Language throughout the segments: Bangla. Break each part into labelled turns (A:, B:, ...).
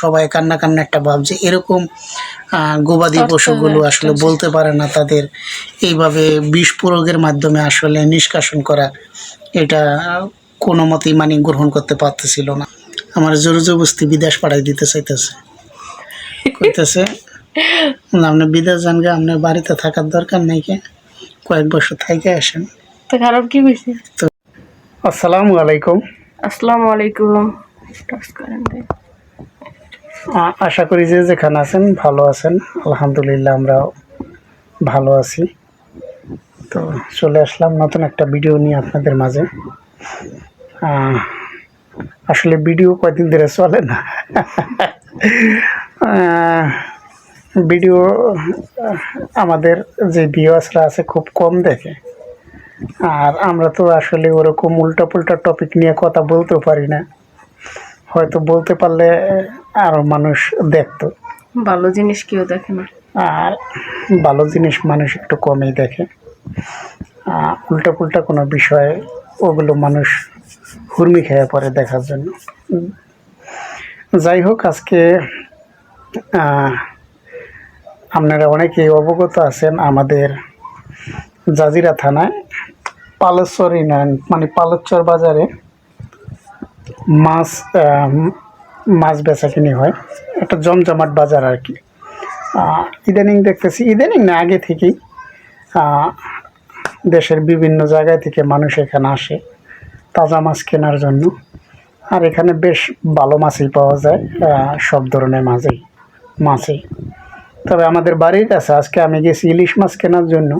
A: সবাই কান্না কান্না একটা ভাব যে এরকম গবাদি পশুগুলো আসলে বলতে পারে না তাদের। এইভাবে বিষ প্রয়োগের মাধ্যমে আসলে নিষ্কাশন করা এটা কোনো মতেই মানে গ্রহণ করতে পারতেছিল না। আমার জোর জবস্তি বিদেশ পাঠাই দিতে চাইতেছে। কইতেছে না, আপনি বিদেশ যান গে আপনার বাড়িতে থাকার দরকার নাই কে। কয়েক বছর থাইকে আসেন।
B: তো খারাপ কি হয়েছে
A: আসসালামু আলাইকুম।
B: আসসালামু আলাইকুম।
A: আশা করি যে যেখানে আছেন ভালো আছেন। আলহামদুলিল্লাহ আমরা ভালো আছি। তো চলে আসলাম নতুন একটা ভিডিও নিয়ে আপনাদের মাঝে। আসলে ভিডিও কয়দিন ধরে চলে না। ভিডিও আমাদের যে ভিউয়ার্সরা আছে খুব কম দেখে। আর আমরা তো আসলে ওরকম উল্টা পুল্টা টপিক নিয়ে কথা বলতেও পারি না। হয়তো বলতে পারলে আরও মানুষ দেখতো।
B: ভালো জিনিস কেউ দেখে না।
A: আর ভালো জিনিস মানুষ একটু কমই দেখে। উল্টা পুল্টা কোনো বিষয়ে ওগুলো মানুষ হুর্মি খেয়ে পড়ে দেখার জন্য। যাই হোক আজকে আপনারা অনেকেই অবগত আছেন আমাদের জাজিরা থানায় পালেশ্বর ইউনিয়ন মানে পালেশ্বর বাজারে। মাছ মাছ বেচা কিনি হয়। একটা জমজমাট বাজার আর কি। ইদানিং দেখতেছি, ইদানিং না, আগে থেকেই দেশের বিভিন্ন জায়গায় থেকে মানুষ এখানে আসে, তাজা মাছ কেনার জন্য। আর এখানে বেশ ভালো মাছই পাওয়া যায় সব ধরনের মাছই মাছই। তবে আমাদের বাড়ির কাছে আজকে আমি গেছি ইলিশ মাছ কেনার জন্য।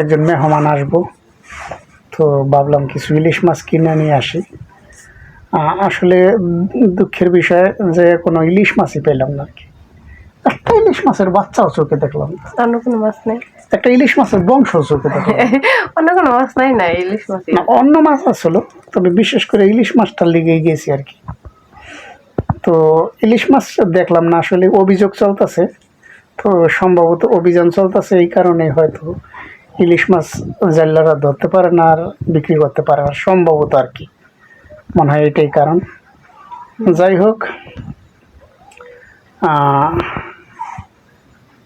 A: একজন মেহমান আসব। তো ভাবলাম কিছু ইলিশ মাছ কিনে নিয়ে আসি। আসলে দুঃখের বিষয় যে কোনো ইলিশ মাছই পেলাম না আর কি একটা ইলিশ মাছের বাচ্চাও চোখে দেখলাম
B: অন্য কোনো মাছ নেই?
A: একটা ইলিশ মাছের বংশ চোখে দেখলাম।
B: অন্য কোনো মাছ নাই না ইলিশ মাছ
A: না অন্য মাছ আসলো তবে বিশেষ করে ইলিশ মাছটা লেগেই গেছি আর কি তো ইলিশ মাছ দেখলাম না আসলে অভিযোগ চলতেছে। তো সম্ভবত অভিযান চলতেছে এই কারণে হয়তো ইলিশ মাছ জেলারা ধরতে পারে না আর বিক্রি করতে পারে না, সম্ভবত আর কি। মনে হয় এটাই কারণ। যাই হোক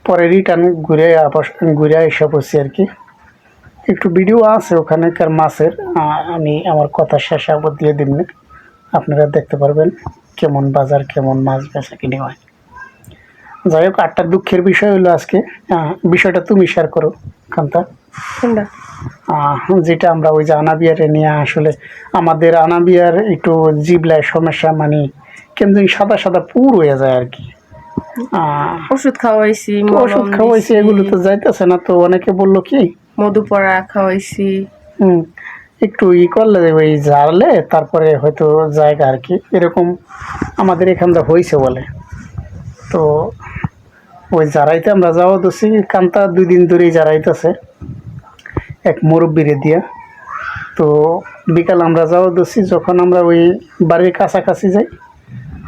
A: পরে রিটার্ন ঘুরে ঘুরে এসে পড়ছি আর কি। একটু ভিডিও আছে ওখানেকার মাছের আমি আমার কথা শেষ আবার দিয়ে দিন আপনারা দেখতে পারবেন কেমন বাজার, কেমন মাছ বেচা কিনে হয়। যাই হোক আটটা দুঃখের বিষয় হলো আজকে। বিষয়টা তুমি শেয়ার করো, কান্তা। যেটা আমরা ওই যে আনাবিয়ারে নিয়ে আসলে আমাদের আনাবিয়ার একটু জিবলায় সমস্যা মানে কেমন সাদা সাদা পুর হয়ে যায় আর কি।
B: ওষুধ খাওয়াইছি
A: ওষুধ খাওয়াইছে এগুলো তো যাইতেছে না তো অনেকে বলল কি?
B: মধু পড়া খাওয়াইছি।
A: হুম একটু ই করলে ওই জারলে তারপরে হয়তো জায়গা আর কি এরকম আমাদের এখানটা হয়েছে বলে। তো ওই জারাইতে আমরা যাওয়া দোষি কান্তা দুই দিন ধরেই জারাইতেছে এক মুরব্বিরে দিয়া। তো বিকাল আমরা যাওয়া দোষি যখন আমরা ওই বাড়ির কাছাকাছি যাই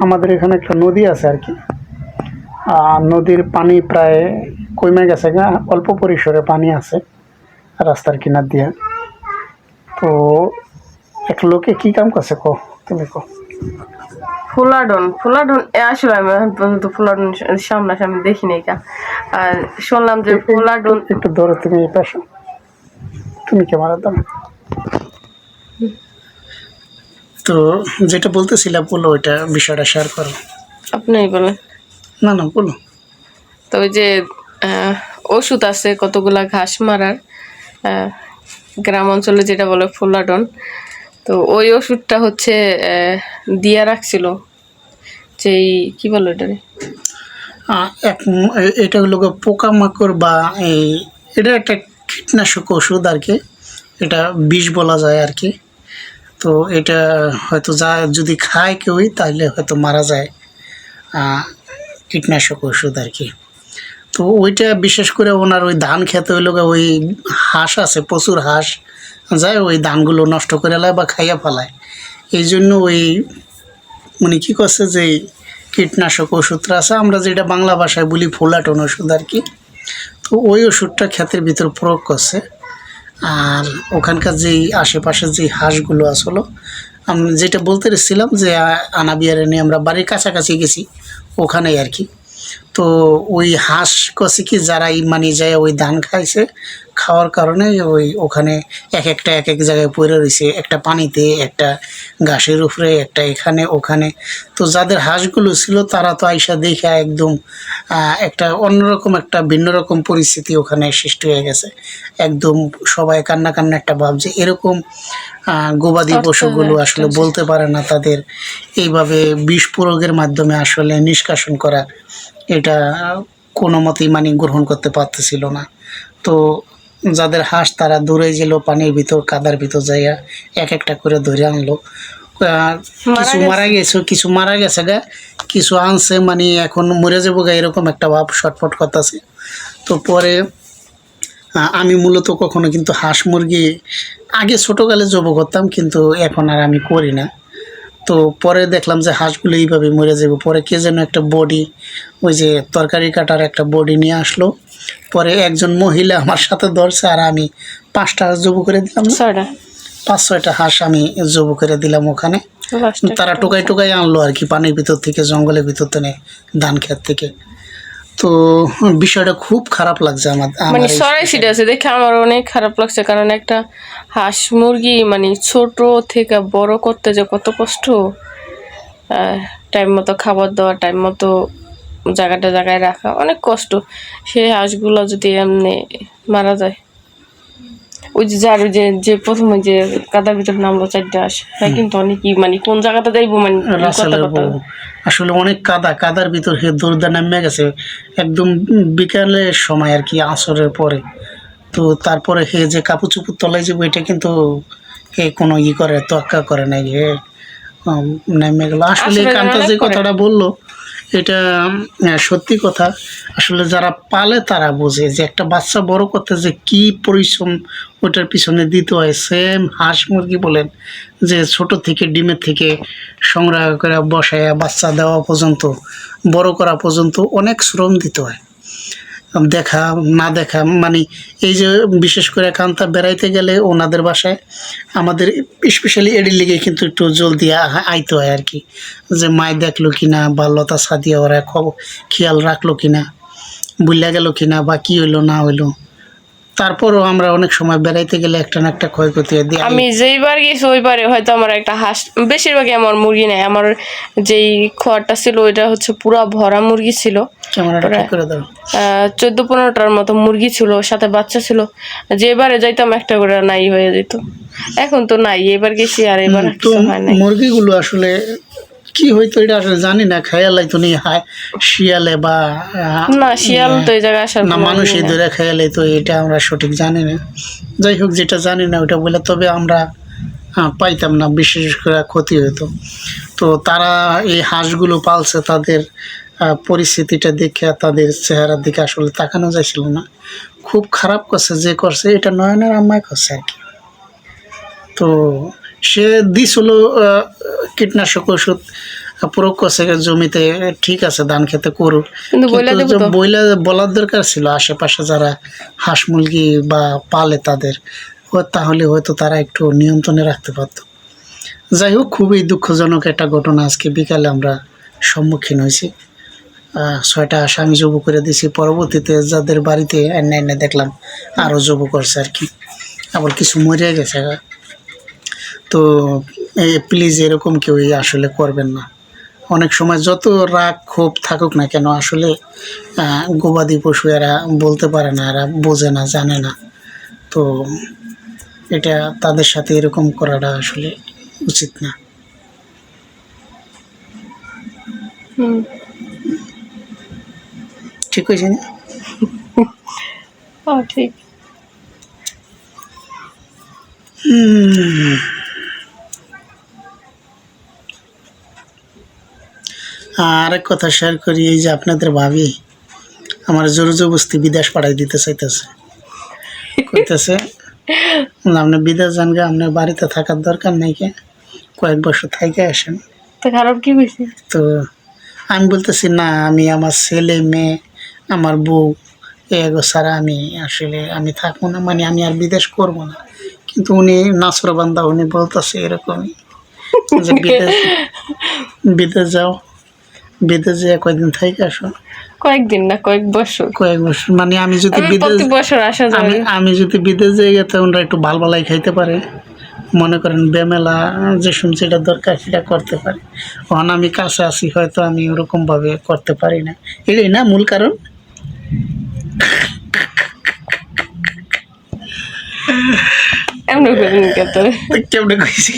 A: আমাদের এখানে একটা নদী আছে আর কি। আর নদীর পানি প্রায় কমে গেছে গা অল্প পরিসরে পানি আছে রাস্তার কিনার দিয়া। তো এক লোকে কি কাম করছে কো তুমি কো?
B: ফুলাডন ফুলাডন এ আসলে আমি এখন পর্যন্ত ফুলাডন সামনাসামনি দেখি নাই কা আর শুনলাম যে ফুলাডন
A: একটু ধরো তুমি এই পাশে। তুমি ক্যামেরা দাও তো যেটা বলতেছিলাম বলো ওইটা বিষয়টা শেয়ার করো।
B: আপনিই বলেন।
A: না না বলো।
B: তো ওই যে ওষুধ আছে কতগুলা ঘাস মারার গ্রাম অঞ্চলে যেটা বলে ফুলাডন তো ওই ওষুধটা হচ্ছে দিয়া রাখছিল। যেই কি বলে এটারে
A: আহ, এক ম- এ- এটা হলো গো পোকামাকড় বা এই এটা একটা কীটনাশক ওষুধ আর কি, এটা বিষ বলা যায় আর কি। তো এটা হয়তো যা যদি খায় কেউই তাহলে হয়তো মারা যায় কীটনাশক ওষুধ আর কি। তো ওইটা বিশেষ করে ওনার ওই ধান খেতে হইল ওই হাঁস আছে, প্রচুর হাঁস যায় ওই ধানগুলো নষ্ট করে লায় বা খাইয়া ফেলায়। এই জন্য ওই উনি কী করছে যে কীটনাশক ওষুধটা আছে, আমরা যেটা বাংলা ভাষায় বলি ফোলাটন ওষুধ আর কি। তো ওই ওষুধটা ক্ষেতের ভিতর প্রয়োগ করছে। আর ওখানকার যেই আশেপাশে যেই হাঁসগুলো আসলো আমি যেটা বলতে রেছিলাম যে, আনাবিয়ারে নিয়ে আমরা বাড়ির কাছাকাছি গেছি ওখানেই আর কি। তো ওই হাঁস কষে কি যারা মানে যায়, ওই ধান খাইছে খাওয়ার কারণে ওই ওখানে এক একটা এক এক জায়গায় পড়ে রয়েছে একটা পানিতে একটা ঘাসের উপরে একটা এখানে ওখানে। তো যাদের হাঁসগুলো ছিল তারা তো আইসা দেখে একদম একটা অন্যরকম একটা ভিন্ন রকম পরিস্থিতি ওখানে সৃষ্টি হয়ে গেছে। একদম সবাই কান্না কান্না একটা ভাবছে এরকম আহ, গবাদি পশুগুলো আসলে বলতে পারে না তাদের। এইভাবে বিষ প্রয়োগের মাধ্যমে আসলে নিষ্কাশন করা এটা কোনো মতেই মানে গ্রহণ করতে পারতেছিল না। তো যাদের হাঁস তারা দূরে গেল পানির ভিতর কাদার ভিতর যাইয়া এক একটা করে ধরে আনলো। কিছু মারা গেছে কিছু মারা গেছে গা। কিছু আনছে মানে এখন মরে যাব গা এরকম একটা ভাব ছটফট করতেছে। তো পরে আমি মূলত কখনো কিন্তু হাঁস মুরগি আগে ছোটোকালে জব করতাম কিন্তু এখন আর আমি করি না। তো পরে দেখলাম যে হাঁসগুলো এইভাবে মরে যাবে। পরে কে যেন একটা বডি ওই যে তরকারি কাটার একটা বডি নিয়ে আসলো। পরে একজন মহিলা আমার সাথে ধরছে আর আমি পাঁচটা হাঁস জবু করে দিলাম।
B: ছয়টা।
A: পাঁচ ছয়টা হাঁস আমি জবু করে দিলাম ওখানে। তারা টোকাই টোকাই আনলো আর কি পানির ভিতর থেকে জঙ্গলের ভিতর থেকে ধান ক্ষেত থেকে। তো বিষয়টা খুব খারাপ লাগছে আমার
B: মানে সরাই সিট আছে দেখে আমার অনেক খারাপ লাগছে কারণ একটা হাঁস মুরগি মানে ছোট থেকে বড় করতে যে কত কষ্ট টাইম মতো খাবার দেওয়া টাইম মতো জায়গাটা জায়গায় রাখা অনেক কষ্ট। সেই হাঁসগুলো যদি এমনি মারা যায় ওই যে যার ওই যে যে প্রথমে যে কাদার ভিতর নামলো চারটে হাঁস হ্যাঁ কিন্তু অনেকই মানে কোন জায়গাটা যাইবো মানে।
A: আসলে অনেক কাদা কাদার ভিতর হে দৌড়দা নামে গেছে। একদম বিকালের সময় আর কি আসরের পরে। তো তারপরে হে যে কাপড় চুপুর তলায় যাব এটা কিন্তু হে কোনো ই করে তোয়াক্কা করে নাই হে। নেমে গেল। আসলে
B: আসলে
A: কান্তা যে কথাটা বলল। এটা সত্যি কথা। আসলে যারা পালে তারা বোঝে যে একটা বাচ্চা বড় করতে যে কি পরিশ্রম ওটার পিছনে দিতে হয়। সেম হাঁস মুরগি বলেন, যে ছোট থেকে ডিমের থেকে সংগ্রহ করে বসায় বাচ্চা দেওয়া পর্যন্ত, বড় করা পর্যন্ত অনেক শ্রম দিতে হয়। দেখা, না দেখা মানে এই যে বিশেষ করে কান্তা বেড়াইতে গেলে ওনাদের বাসায় আমাদের স্পেশালি এডির লিগে কিন্তু একটু জলদি আইতে হয় আর কি। যে মায় দেখল কিনা বা লতা সাদিয়া ওরা খবর খেয়াল রাখল কিনা বুঝলা গেল কিনা বা কী হইল না হইল। তারপরও আমরা অনেক সময় বেড়াইতে গেলে একটা না একটা ক্ষয়ক্ষতি
B: আমি যেইবার গেছি ওইবারে হয়তো আমার একটা হাঁস বেশিরভাগই আমার মুরগি নেই। আমার যেই খোয়ারটা ছিল ওইটা হচ্ছে পুরা ভরা মুরগি ছিল। চোদ্দ পনেরোটার মতো মুরগি ছিল সাথে বাচ্চা ছিল। যেবারে যাইতাম একটা করে নাই হয়ে যেত। এখন তো নাই এবার গেছি আর এবার
A: মুরগিগুলো আসলে কি হয়তো এটা আসলে জানি না খেয়ালাই তো নেই হায় শিয়ালে বা
B: না শিয়াল তো এই জায়গায় আসার
A: না মানুষ এই। ধরে খেয়ালে তো এটা আমরা সঠিক জানি না। যাই হোক যেটা জানি না ওটা বলে তবে আমরা পাইতাম না বিশেষ করে ক্ষতি হতো তো তারা এই হাঁসগুলো পালছে তাদের পরিস্থিতিটা দেখে তাদের চেহারার দিকে আসলে তাকানো যাচ্ছিল না। খুব খারাপ করছে যে করছে এটা নয়নের আম্মায় করছে আর কি। তো সে দিছিল আহ, কীটনাশক ওষুধ প্রয়োগ করছে জমিতে ঠিক আছে ধান খেতে করুক।
B: বইলা
A: বলার দরকার ছিল আশেপাশে যারা হাঁস মুরগি বা পালে তাদের তাহলে হয়তো তারা একটু নিয়ন্ত্রণে রাখতে পারত। যাই হোক খুবই দুঃখজনক একটা ঘটনা আজকে বিকালে আমরা সম্মুখীন হয়েছি। ছয়টা হাঁস আমি জবু করে দিয়েছি। পরবর্তীতে যাদের বাড়িতে এনে এনে দেখলাম আরও জবু করছে আর কি। আবার কিছু মরে গেছে। তো প্লিজ এরকম কেউই আসলে করবেন না। অনেক সময় যত রাগ ক্ষোভ থাকুক না কেন আসলে গবাদি পশু এরা বলতে পারে না এরা বোঝে না জানে না। তো এটা তাদের সাথে এরকম করাটা আসলে উচিত না। ঠিক হয়েছে না
B: ঠিক।
A: হুম। আর এক কথা শেয়ার করি এই যে আপনাদের ভাবি আমার জোর জবস্তি বিদেশ পাঠাই দিতে চাইতেছে। কইতেছে আপনি বিদেশ যান গে আপনার বাড়িতে থাকার দরকার নাই কে কয়েক বছর থাইকে আসেন।
B: তো খারাপ কি হয়েছে
A: তো আমি বলতেছি না আমি আমার ছেলে মেয়ে আমার বউ এগো ছাড়া আমি আসলে আমি থাকব না মানে আমি আর বিদেশ করব না। কিন্তু উনি নাসরবান্দা উনি বলতেছে এরকমই যে বিদেশ বিদেশ যাও। বিদেশ যেয়ে কয়দিন থেকে আসো?
B: কয়েকদিন না কয়েক বছর।
A: কয়েক বছর। মানে আমি যদি বিদেশ
B: বছর আসা
A: আমি আমি যদি বিদেশ যাই ওরা একটু ভালো ভালাই খাইতে পারে। মনে করেন বেমেলা যে শুনছি এটা দরকার সেটা করতে পারে। অন আমি কাছে আসি হয়তো আমি ওরকম ভাবে করতে পারি না। এটাই না মূল কারণ?
B: এমনি
A: কেমনে কইছি?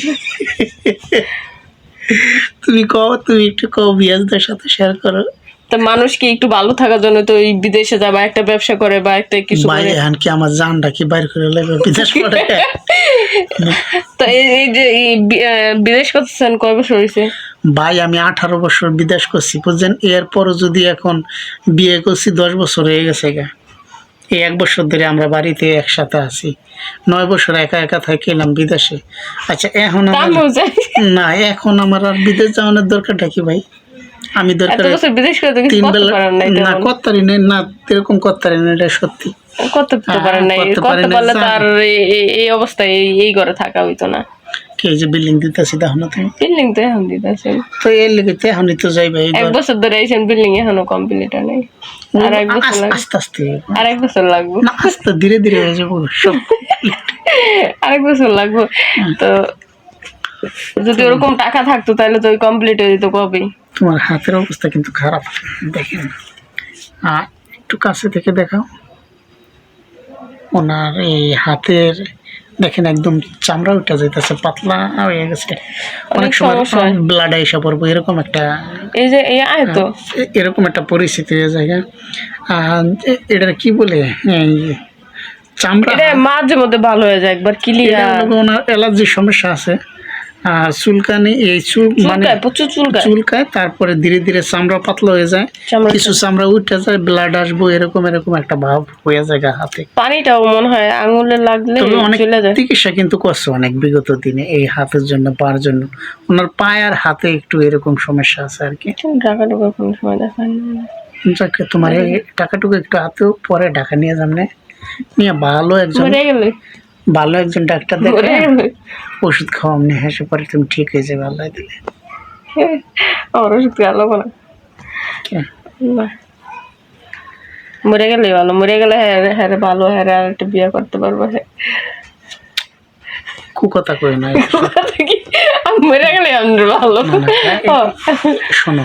A: তুমি কও তুমি একটু কও বিয়াসদের সাথে শেয়ার করো।
B: তো মানুষ কি একটু ভালো থাকার জন্য তো এই বিদেশে যায় বা একটা ব্যবসা করে বা একটা কিছু
A: ভাই এখন কি আমার জানটা কি বাইর করে লাগবে বিদেশ করে?
B: তো এই এই যে বিদেশ করতেছেন কয় বছর হয়েছে
A: ভাই আমি আঠারো বছর বিদেশ করছি বুঝছেন? এরপরও যদি এখন বিয়ে করছি দশ বছর হয়ে গেছে গা। এই এক বছর ধরে আমরা বাড়িতে একসাথে আছি। নয় বছর একা একা থাকিলাম বিদেশে। আচ্ছা এখন না এখন আমার আর বিদেশ যাওয়ানোর দরকারটা কি ভাই? আমি দরকার তিন বেলা
B: নাই
A: না। করতারি নেই। না এরকম করতারি না এটা সত্যি।
B: করতে তো
A: হ্যাঁ,
B: পারেন নাই।
A: করতে
B: পারলে তো এই- অবস্থায় এই ঘরে থাকা হইতো না।
A: কে যে বিল্ডিং দিতেছি দেখো না তুমি?
B: বিল্ডিং তো এখন
A: তো এর লেগে তো এখনই তো যাইবে এই
B: এক বছর ধরে আইছেন বিল্ডিং এখনও কমপ্লিট নেই। আর এক বছর
A: আস্তে আস্তে
B: আর এক বছর লাগবে।
A: না আস্তে ধীরে ধীরে হয়ে যাব সব।
B: আরেক বছর লাগবে। তো যদি ওরকম টাকা থাকতো তাহলে তো কমপ্লিট হয়ে যেত কবেই
A: তোমার হাতের অবস্থা কিন্তু খারাপ দেখেন। একটু কাছে থেকে দেখাও। ওনার এই হাতের দেখেন একদম চামড়া উঠে যাইতেছে পাতলা হয়ে গেছে অনেক সময় ব্লাড এসে পড়ব এরকম একটা
B: এই যে এই আয় তো।
A: এরকম একটা পরিস্থিতি হয়ে যায় আর এটা কি বলে? চামড়া
B: মাঝে মধ্যে ভালো হয়ে যায় একবার ক্লিয়ার
A: ওনার অ্যালার্জির সমস্যা আছে। চুলকানি এই চুল মানে
B: প্রচুর চুলকায়।
A: চুলকায় তারপরে ধীরে ধীরে চামড়া পাতলা হয়ে যায়। কিছু চামড়া উঠে যায় ব্লাড আসব এরকম এরকম একটা ভাব হয়ে যায় গা হাতে।
B: পানিটাও মনে হয় আঙুলে লাগলে
A: অনেক চিকিৎসা কিন্তু করছে অনেক বিগত দিনে এই হাতের জন্য পার জন্য। ওনার পায়ে আর হাতে একটু এরকম সমস্যা আছে আর কি।
B: টাকা টাকা কোনো সময় দেখায় না।
A: যাকে তোমার এই টাকাটুকু একটু হাতেও পরে ঢাকা নিয়ে যামনে নিয়ে ভালো একজন ভালো একজন ডাক্তার দেখে
B: গেলে
A: ওষুধ খাওয়ামনি হেসে পরে তুমি ঠিক হয়ে যাবে আল্লাহ দিলে।
B: আমার ওষুধ না।
A: কে?
B: মরে গেলে ভালো মরে গেলে হ্যাঁ হ্যাঁ ভালো হ্যাঁ আর একটা বিয়ে করতে পারব হ্যাঁ।
A: কুকথা কই না।
B: মরে গেলে আমি ভালো।
A: না, শোনো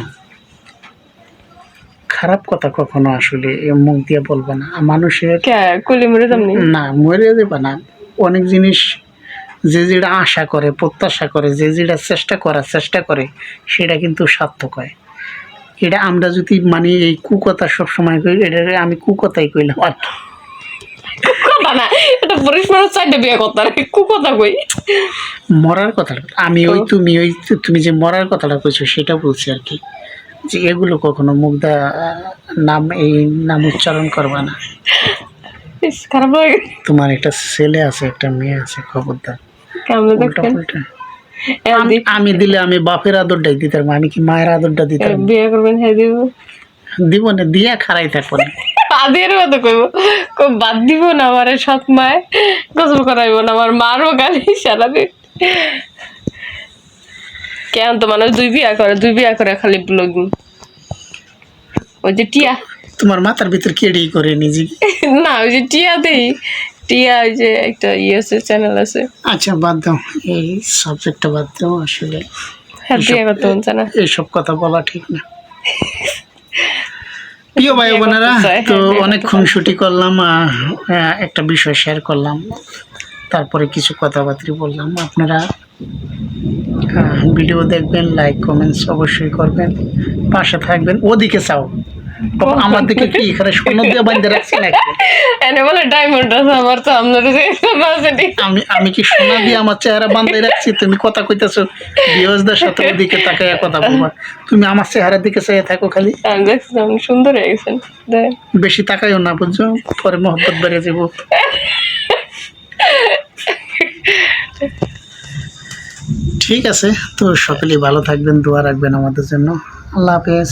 A: খারাপ কথা কখনো আসলে মুখ দিয়ে বলব না। মানুষের না মরে যাবে না। অনেক জিনিস যে যেটা আশা করে প্রত্যাশা করে যে যেটা চেষ্টা করার চেষ্টা করে সেটা কিন্তু সার্থক হয়। এটা আমরা যদি মানে এই কুকথা সবসময় কই এটা আমি কুকথাই কইলাম আর কি।
B: কথা না এটা পরিষ্কার চাইতে বিয়ে করতে আর কু কথা কই?
A: মরার কথাটা আমি ওই তুমি ওই তুমি যে মরার কথাটা কইছো সেটা বলছি আর কি। যে এগুলো কখনো মুগ্ধা নাম এই নাম উচ্চারণ করবা না।
B: খারাপ লাগে
A: তোমার একটা ছেলে আছে একটা মেয়ে আছে খবরদার।
B: কেমন দেখেন
A: আমি- দিলে আমি বাপের আদরটাই দিতাম আমি কি মায়ের আদরটা দিতাম
B: বিয়ে করবেন হ্যাঁ দিব।
A: দিব না দিয়া খারাই থাকব না।
B: আদের মতো কইব। কই বাদ দিব না আমার সৎ মায়। গোসল করাইব না আমার মারও গালি সারাদিন। কেমন তো মানুষ দুই বিয়া করে দুই বিয়া করে খালি ব্লগিং। ওই যে টিয়া।
A: তোমার মাথার ভিতর কেড়েই করে নিজে
B: না ওই যে টিয়া দেই। টিয়া ওই যে একটা ইয়ে আছে চ্যানেল আছে।
A: আচ্ছা বাদ দাও। এই সাবজেক্টটা বাদ দাও আসলে
B: হ্যাঁ বিয়ে করতে না।
A: এইসব কথা বলা ঠিক না। প্রিয় ভাই বোনেরা তো
B: হ্যাঁ, বিয়ে
A: অনেক করলাম আহ, একটা বিষয় শেয়ার করলাম। তারপরে কিছু কথাবার্তা বললাম। আপনারা ভিডিও দেখবেন লাইক কমেন্টস অবশ্যই করবেন। পাশে থাকবেন ওদিকে চাও। আমার দিকে কি এখানে স্বর্ণ দিয়ে বাঁধতে রাখছি নাকি?
B: এনে বলে ডায়মন্ড আছে আমার তো আপনার যে সোনা আছে ঠিক
A: আমি আমি কি সোনা দিয়ে আমার চেহারা বাঁধতে রাখছি? তুমি কথা কইতেছো বিয়সদের সাথে ওদিকে তাকায় কথা বলবা। তুমি আমার চেহারার দিকে চেয়ে থাকো খালি।
B: সুন্দর হয়ে গেছেন।
A: বেশি তাকাইও না বুঝছ? পরে মহব্বত বেড়ে যাব। ঠিক আছে তো সকলেই ভালো থাকবেন দোয়া রাখবেন আমাদের জন্য। আল্লাহ হাফেজ।